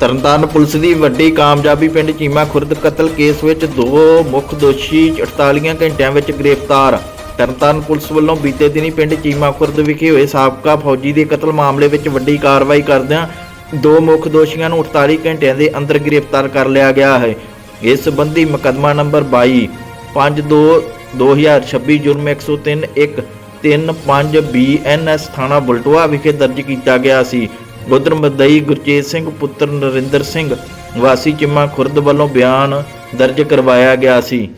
Tarn Taran police ਦੀ ਵੱਡੀ ਕਾਮਯਾਬੀ ਪਿੰਡ ਚੀਮਾ ਖੁਰਦ ਕਤਲ ਕੇਸ ਵਿੱਚ ਦੋ ਮੁੱਖ ਦੋਸ਼ੀ 48 ਘੰਟਿਆਂ ਵਿੱਚ ਗ੍ਰਿਫਤਾਰ। ਤਰਨਤਾਰਨ ਪੁਲਿਸ ਵੱਲੋਂ ਬੀਤੇ ਦਿਨੀ ਪਿੰਡ ਚੀਮਾ ਖੁਰਦ ਵਿਖੇ ਹੋਏ ਸਾਬਕਾ ਫੌਜੀ ਦੇ ਕਤਲ ਮਾਮਲੇ ਵਿੱਚ ਵੱਡੀ ਕਾਰਵਾਈ ਕਰਦਿਆਂ ਦੋ ਮੁੱਖ ਦੋਸ਼ੀਆਂ ਨੂੰ 48 ਘੰਟਿਆਂ ਦੇ ਅੰਦਰ ਗ੍ਰਿਫਤਾਰ ਕਰ ਲਿਆ ਗਿਆ ਹੈ। ਇਸ ਸੰਬੰਧੀ ਮੁਕੱਦਮਾ ਨੰਬਰ 22 52 2026 ਜੁਰਮ 103 1 35 ਬੀਐਨਐਸ ਥਾਣਾ ਬਲਟੋਆ ਵਿਖੇ ਦਰਜ ਕੀਤਾ ਗਿਆ ਸੀ। ਉਧਰ ਮਦਈ ਗੁਰਚੇਤ ਸਿੰਘ ਪੁੱਤਰ ਨਰਿੰਦਰ ਸਿੰਘ ਵਾਸੀ ਚਿੰਮਾ ਖੁਰਦ ਵੱਲੋਂ ਬਿਆਨ ਦਰਜ ਕਰਵਾਇਆ ਗਿਆ ਸੀ।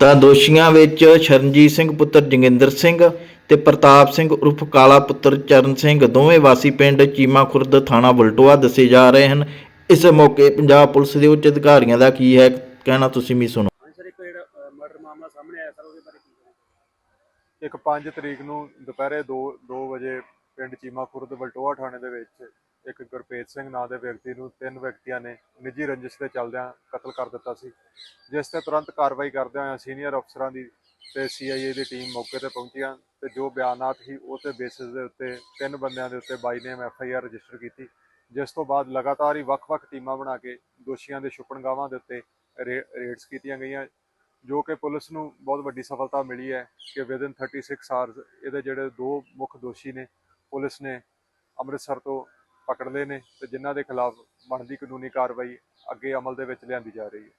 ਤਾਂ ਦੋਸ਼ੀਆਂ ਵਿੱਚ ਸ਼ਰਨਜੀਤ ਸਿੰਘ ਪੁੱਤਰ ਜੋਗਿੰਦਰ ਸਿੰਘ ਤੇ ਪ੍ਰਤਾਪ ਸਿੰਘ ਉਰਫ ਕਾਲਾ ਪੁੱਤਰ ਚਰਨ ਸਿੰਘ ਦੋਵੇਂ ਵਾਸੀ ਪਿੰਡ ਚੀਮਾ ਖੁਰਦ ਥਾਣਾ ਬਲਟੋਆ ਦੱਸੇ ਜਾ ਰਹੇ ਹਨ। ਇਸ ਮੌਕੇ ਪੰਜਾਬ ਪੁਲਿਸ ਦੇ ਉੱਚ ਅਧਿਕਾਰੀਆਂ ਦਾ ਕੀ ਹੈ ਕਹਿਣਾ ਤੁਸੀਂ ਵੀ ਸੁਣੋ। ਹਾਂਜੀ ਸਰ ਇੱਕ ਜਿਹੜਾ ਮਰਡਰ ਮਾਮਲਾ ਸਾਹਮਣੇ ਆਇਆ ਸਰ ਉਹਦੇ ਬਾਰੇ ਕੀ ਕਹੋਗੇ ਇੱਕ 5 ਤਰੀਕ ਨੂੰ ਦੁਪਹਿਰੇ 2 2 ਵਜੇ ਪਿੰਡ ਚੀਮਾ ਖੁਰਦ ਬਲਟੋਆ ਥਾਣੇ ਦੇ ਵਿੱਚ ਇੱਕ ਗੁਰਪ੍ਰੀਤ ਸਿੰਘ ਨਾਂ ਦੇ ਵਿਅਕਤੀ ਨੂੰ ਤਿੰਨ ਵਿਅਕਤੀਆਂ ਨੇ ਨਿੱਜੀ ਰੰਜਿਸ਼ ਦੇ ਚੱਲਦਿਆਂ ਕਤਲ ਕਰ ਦਿੱਤਾ ਸੀ, ਜਿਸ ਤੇ ਤੁਰੰਤ ਕਾਰਵਾਈ ਕਰਦਿਆਂ ਹੋਇਆਂ ਸੀਨੀਅਰ ਅਫਸਰਾਂ ਦੀ ਤੇ ਸੀਆਈਏ ਦੀ ਟੀਮ ਮੌਕੇ ਤੇ ਪਹੁੰਚੀਆਂ ਤੇ ਜੋ ਬਿਆਨਾਤ ਸੀ ਉਸ ਦੇ ਬੇਸਿਸ ਦੇ ਉੱਤੇ ਤਿੰਨ ਬੰਦਿਆਂ ਦੇ ਉੱਤੇ by name F I R register ਕੀਤੀ, ਜਿਸ ਤੋਂ ਬਾਅਦ ਲਗਾਤਾਰ ਹੀ ਵੱਖ-ਵੱਖ ਟੀਮਾਂ ਬਣਾ ਕੇ ਦੋਸ਼ੀਆਂ ਦੇ ਛੁਪਣਗਾਵਾਂ ਦੇ ਉੱਤੇ ਰੇ- ਰੇਡਸ ਕੀਤੀਆਂ ਗਈਆਂ, ਜੋ ਕਿ ਪੁਲਿਸ ਨੂੰ ਬਹੁਤ ਵੱਡੀ ਸਫਲਤਾ ਮਿਲੀ ਹੈ ਕਿ ਵਿਦਨ 36 ਆਵਰਸ ਇਹਦੇ ਜਿਹੜੇ ਦੋ ਮੁੱਖ ਦੋਸ਼ੀ ਨੇ ਪੁਲਿਸ ਨੇ ਅੰਮ੍ਰਿਤਸਰ ਤੋਂ ਪਕੜ ਲਏ ਨੇ ਤੇ ਜਿਨ੍ਹਾਂ ਦੇ ਖਿਲਾਫ ਬਣਦੀ ਕਾਨੂੰਨੀ ਕਾਰਵਾਈ ਅੱਗੇ ਅਮਲ ਦੇ ਵਿੱਚ ਲਿਆਂਦੀ ਜਾ ਰਹੀ ਹੈ।